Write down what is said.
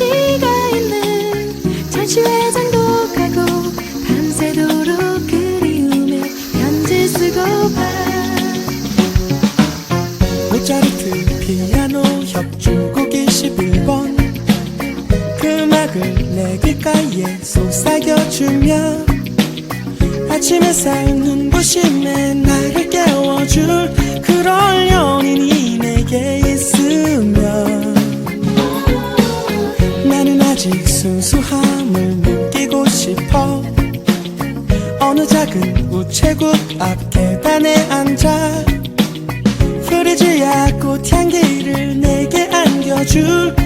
도시가 있는 전시회장도 가고 밤새도록 그리움에 편지 쓰고파 모차르트 피아노 협주곡 21번. 그 음악을 내 귓가에 속삭여주며 아침 햇살 눈부심에 나를 깨워줄 그럴 아직 순수함을 느끼고 싶어. 어느 작은 우체국 앞 계단에 앉아 프리지아 꽃향기를 내게 안겨줄